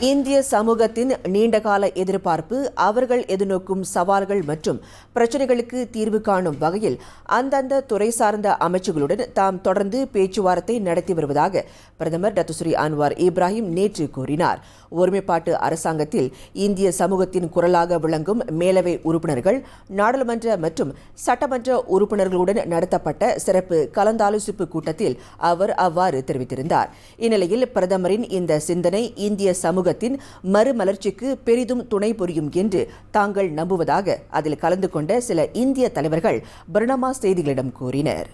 இந்திய சமூகத்தின் நீண்டகால எதிர்பார்ப்பு அவர்கள் எதிர்நோக்கும் சவால்கள் மற்றும் பிரச்சினைகளுக்கு தீர்வு காணும் வகையில் அந்தந்த துறை சார்ந்த அமைச்சுகளுடன் தாம் தொடர்ந்து பேச்சுவார்த்தை நடத்தி வருவதாக பிரதமர் டத்துஸ்ரீ அன்வார் இப்ராஹிம் நேற்று கூறினார். ஒருமைப்பாட்டு அரசாங்கத்தில் இந்திய சமூகத்தின் குரலாக விளங்கும் மேலவை உறுப்பினர்கள் நாடாளுமன்ற மற்றும் சட்டமன்ற உறுப்பினர்களுடன் நடத்தப்பட்ட சிறப்பு கலந்தாலோசிப்பு கூட்டத்தில் அவர் அவ்வாறு தெரிவித்திருந்தார். இந்நிலையில் பிரதமரின் இந்த சிந்தனை இந்திய சமூக சமூகத்தின் மறுமலர்ச்சிக்கு பெரிதும் துணை புரியும் என்று தாங்கள் நம்புவதாக அதில் கலந்து கொண்ட சில இந்திய தலைவர்கள் பர்ணமா செய்திகளிடம் கூறினர்.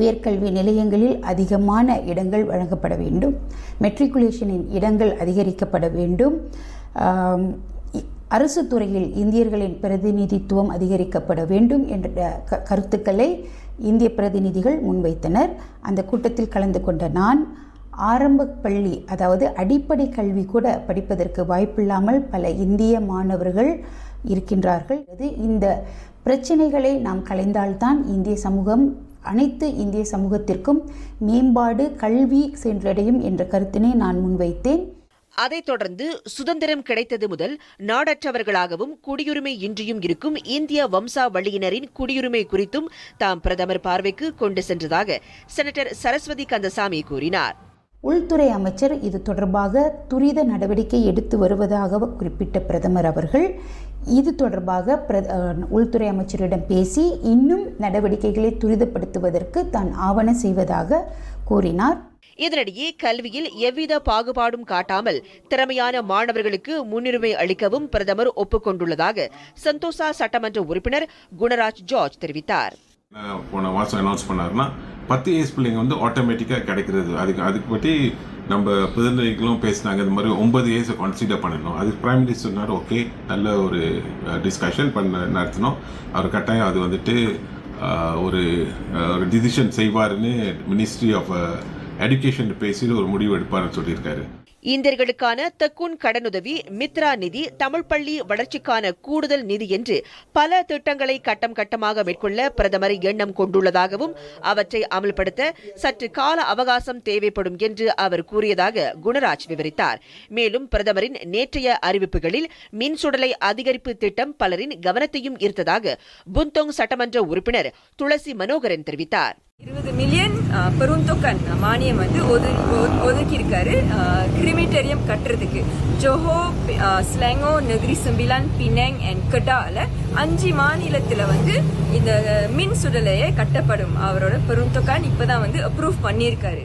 உயர்கல்வி நிலையங்களில் அதிகமான இடங்கள் வழங்கப்பட வேண்டும். மெட்ரிகுலேஷனின் இடங்கள் அதிகரிக்கப்பட வேண்டும். அரசு துறையில் இந்தியர்களின் பிரதிநிதித்துவம் அதிகரிக்கப்பட வேண்டும் என்ற கருத்துக்களை இந்திய பிரதிநிதிகள் முன்வைத்தனர். அந்த கூட்டத்தில் கலந்து கொண்ட நான் ஆரம்ப பள்ளி அதாவது அடிப்படை கல்வி கூட படிப்பதற்கு வாய்ப்பில்லாமல் பல இந்திய மாணவர்கள் இருக்கின்றார்கள். அது இந்த பிரச்சனைகளை நாம் கலைந்தால்தான் இந்திய சமூகம் அனைத்து இந்திய சமூகத்திற்கும் மேம்பாடு கல்வி சென்றடையும் என்ற கருத்தினை நான் முன்வைத்தேன். அதைத் தொடர்ந்து சுதந்திரம் கிடைத்தது முதல் நாடற்றவர்களாகவும் குடியுரிமை இன்றியும் இருக்கும் இந்திய வம்சாவளியினரின் குடியுரிமை குறித்தும் தாம் பிரதமர் பார்வைக்கு கொண்டு சென்றதாக செனட்டர் சரஸ்வதி கந்தசாமி கூறினார். உள்துறை அமைச்சர் இது தொடர்பாக துரித நடவடிக்கை எடுத்து வருவதாக குறிப்பிட்ட பிரதமர் அவர்கள் இது தொடர்பாக உள்துறை அமைச்சரிடம் பேசி இன்னும் நடவடிக்கைகளை துரிதப்படுத்துவதற்கு தான் ஆவண செய்வதாக கூறினார். இதனிடையே கல்வியில் எவ்வித பாகுபாடும் காட்டாமல் திறமையான மாணவர்களுக்கு முன்னுரிமை அளிக்கவும் பிரதமர் ஒப்புக்கொண்டுள்ளதாக சந்தோஷா சட்டமன்ற உறுப்பினர் குணராஜ் ஜார்ஜ் தெரிவித்தார். போன மாதம் அனௌன்ஸ் பண்ணாருன்னா பத்து ஏஸ் பிள்ளைங்க வந்து ஆட்டோமேட்டிக்காக கிடைக்கிறது. அதுக்கு அதுக்கு பற்றி நம்ம பிரதிநிதிகளும் பேசினாங்க. இந்த மாதிரி ஒன்பது ஏஸை கன்சிடர் பண்ணணும். அதுக்கு பிரைம் மினிஸ்டர் சொன்னார் ஓகே நல்ல ஒரு டிஸ்கஷன் பண்ண நடத்தினோம் அவர் கட்டாயம் அது வந்துட்டு ஒரு ஒரு டிசிஷன் செய்வாருன்னு மினிஸ்ட்ரி ஆஃப் எடுக்கேஷன் பேசி ஒரு முடிவு எடுப்பார்னு சொல்லியிருக்காரு. இந்தியர்களுக்கான தக்குன் கடனுதவி மித்ரா நிதி தமிழ் பள்ளி வளர்ச்சிக்கான கூடுதல் நிதி என்று பல திட்டங்களை கட்டம் கட்டமாக மேற்கொள்ள பிரதமர் எண்ணம் கொண்டுள்ளதாகவும் அவற்றை அமல்படுத்த சற்று கால அவகாசம் தேவைப்படும் என்று அவர் கூறியதாக குணராஜ் விவரித்தார். மேலும் பிரதமரின் நேற்றைய அறிவிப்புகளில் மின்சுடலை அதிகரிப்பு திட்டம் பலரின் கவனத்தையும் ஈர்த்ததாக புந்தோங் சட்டமன்ற உறுப்பினர் துளசி மனோகரன் தெரிவித்தார். இருபது மில்லியன் பெருந்தொக்கன் மானியம் வந்து ஒதுக்கி ஒதுக்கியிருக்காரு. கிரிமிட்டரியம் கட்டுறதுக்கு. Johor Selangor Selangor Negeri Sembilan Penang and கடால அஞ்சு மாநிலத்தில் வந்து இந்த மின் சுடலையை கட்டப்படும். அவரோட பெருந்தொக்கான் இப்பதான் வந்து அப்ரூவ் பண்ணியிருக்காரு.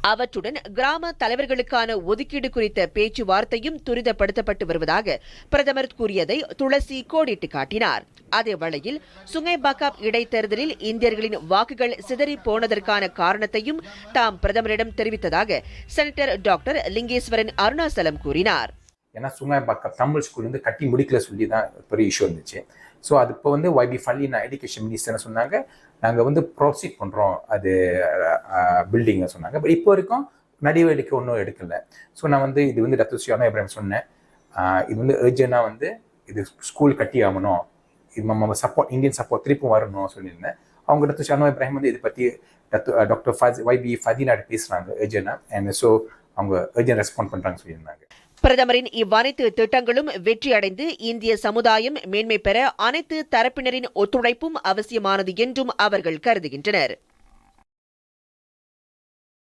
அவற்றுடன் கிராம தலைவர்களுக்கான ஒதுக்கீடு குறித்த பேச்சுவார்த்தையும் துரிதப்படுத்தப்பட்டு வருவதாக பிரதமர் கூறியதை துளசி கோடிட்டு காட்டினார். அதே வேளையில் சுங்கை பக்காப் இடைத்தேர்தலில் இந்தியர்களின் வாக்குகள் சிதறி போனதற்கான காரணத்தையும் தாம் பிரதமரிடம் தெரிவித்ததாக செனட்டர் டாக்டர் லிங்கேஸ்வரன் அருணாசலம் கூறினார். ஏன்னா சுங்காய் தமிழ் ஸ்கூல் வந்து கட்டி முடிக்கல சொல்லி தான் பெரிய இஷ்யூ இருந்துச்சு. ஸோ அது இப்போ வந்து ஒய்பி ஃபல்லி நான் எஜுகேஷன் மினிஸ்டர்னு சொன்னாங்க. நாங்கள் வந்து ப்ரோசீட் பண்ணுறோம் அது பில்டிங்கை சொன்னாங்க. பட் இப்போ வரைக்கும் நடவடிக்கை ஒன்றும் எடுக்கல. ஸோ நான் வந்து இது வந்து டத்து சியானோ இப்ராஹிம் சொன்னேன். இது வந்து அர்ஜென்ட்டாக வந்து இது ஸ்கூல் கட்டி ஆகணும். இது நம்ம சப்போர்ட் இந்தியன் சப்போர்ட் திருப்பி வரணும் சொல்லியிருந்தேன். அவங்க டத்து ஷானோ இப்ராஹிம் வந்து இதை பற்றி டத்து டாக்டர் ஃபஸ் ஒய்பி ஃபதீனாட் பேசுகிறாங்க அர்ஜென்ட்டாக அண்ட் ஸோ அவங்க அர்ஜென்ட் ரெஸ்பாண்ட் பண்ணுறாங்க சொல்லியிருந்தாங்க. பிரதமரின் இவ்வனைத்து திட்டங்களும் வெற்றியடைந்து இந்திய சமுதாயம் மேன்மை பெற அனைத்து தரப்பினரின் ஒத்துழைப்பும் அவசியமானது என்றும் அவர்கள் கருதுகின்றனர்.